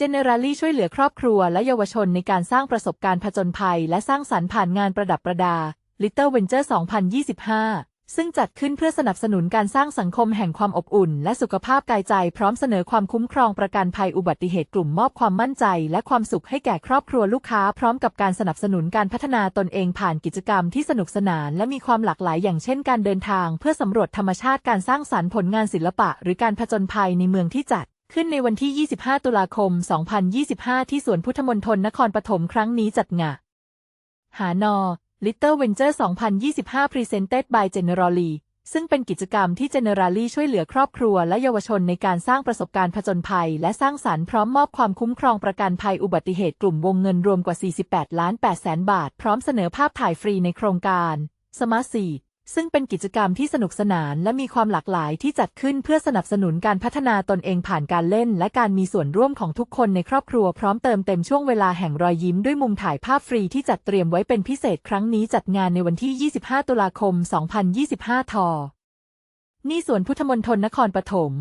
Generali ช่วยเหลือครอบครัวและเยาวชนในการสร้างประสบการณ์ผจญภัย และสร้างสรรค์ผ่านงานประดับประดา Little Venture 2025 ซึ่งจัดขึ้นเพื่อสนับสนุนการสร้างสังคมแห่งความอบอุ่น และสุขภาพกายใจ พร้อมเสนอความคุ้มครองประกันภัยอุบัติเหตุกลุ่มมอบความมั่นใจ และความสุขให้แก่ครอบครัวลูกค้า พร้อมกับการสนับสนุนการพัฒนาตนเองผ่านกิจกรรมที่สนุกสนาน และมีความหลากหลาย อย่างเช่น การเดินทาง เพื่อสำรวจธรรมชาติการสร้างสรรค์ผลงานศิลปะ หรือการผจญภัยในเมืองที่จัด ขึ้นในวันที่ 25 ตุลาคม 2025 ที่สวนพุทธมณฑลนครปฐมครั้งนี้จัดงานหานอ Little Venture 2025 Presented by Generali ซึ่งเป็นกิจกรรมที่ Generali ช่วยเหลือครอบครัวและเยาวชนในการสร้างประสบการณ์ผจญภัย และสร้างสรรค์พร้อมมอบความคุ้มครองประกันภัยอุบัติเหตุกลุ่มวงเงินรวมกว่า 48 ล้าน8แสนบาท พร้อมเสนอภาพถ่ายฟรีในโครงการ Smart Seed ซึ่งเป็นกิจกรรมที่สนุกสนานและมีความหลากหลายที่จัดขึ้นเพื่อสนับสนุนการพัฒนาตนเองผ่านการเล่น และการมีส่วนร่วมของทุกคนในครอบครัวพร้อมเติมเต็มช่วงเวลาแห่งรอยยิ้มด้วยมุมถ่ายภาพฟรีที่จัดเตรียมไว้เป็นพิเศษครั้งนี้จัดงานในวันที่ 25 ตุลาคม 2025 ทนี่สวนพุทธมณฑลนครปฐม